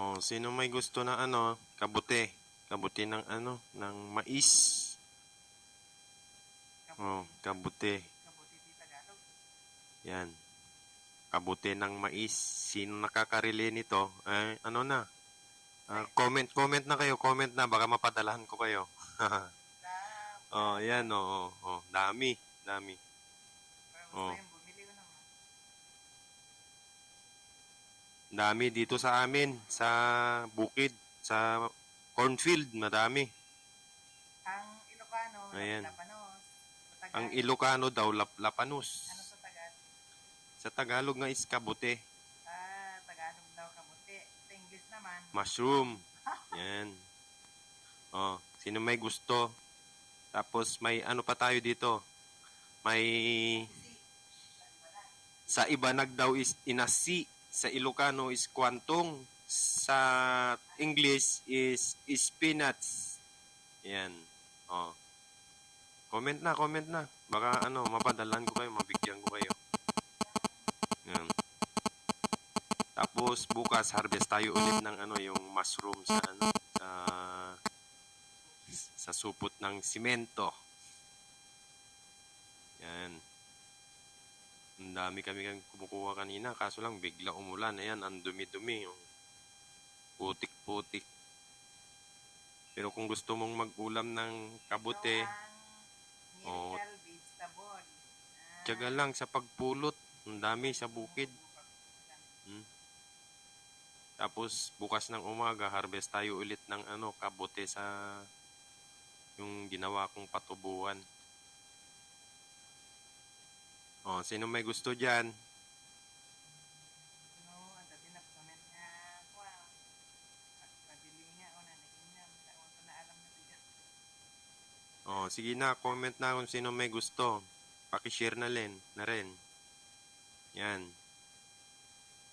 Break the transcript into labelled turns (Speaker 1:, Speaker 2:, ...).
Speaker 1: Oh, sino may gusto na ano, kabute. Kabute ng ano, ng mais. Oh, kabute.
Speaker 2: Kabuti.
Speaker 1: Yan. Kabute ng mais. Sino nakakarili nito? Eh, ano na? Ah, comment, comment na kayo, comment na. Baka mapadalahan ko kayo. Oh, yan, oh, oh, oh. Dami, dami. Oh.
Speaker 2: gusto yung bumili ko naman.
Speaker 1: Dami dito sa amin, sa bukid, sa cornfield, madami.
Speaker 2: Ang Ilocano,
Speaker 1: Ayan.
Speaker 2: Lapanos. Tagalog,
Speaker 1: Ang Ilocano daw, lap lapanus.
Speaker 2: Ano sa Tagalog?
Speaker 1: Sa Tagalog nga is kabute,
Speaker 2: Ah, Tagalog daw kabuti. Sa English naman,
Speaker 1: mushroom. Yan. Oh, sino may gusto? Tapos may ano pa tayo dito? May sa Ibanag daw is inasi, sa Ilocano is kwantong, sa English is spinach. Yan. Oh. Comment na, comment na. Baka ano, mapadalan ko kayo, mabigyan ko kayo. Yan. Tapos bukas harvest tayo ulit ng ano yung mushroom sa ano sa sa supot ng simento. Yan. Ang dami kami kang kumukuha kanina, kaso lang bigla umulan. Ayan, ang dumi-dumi. Putik-putik. Pero kung gusto mong mag-ulam ng kabute,
Speaker 2: ang
Speaker 1: Oh. tiyaga lang sa pagpulot. Ang dami sa bukid. Hmm. Tapos bukas ng umaga, harvest tayo ulit ng ano, kabute sa yung ginawa kong patubuan. Oh, sino may gusto diyan?
Speaker 2: No, ang dati na comment nga, wow. Pagpabili nga, o na, naginam. Sa ko na alam na bigat.
Speaker 1: Oh, sige na, comment na kung sino may gusto. Paki-share na rin, na rin. Yan.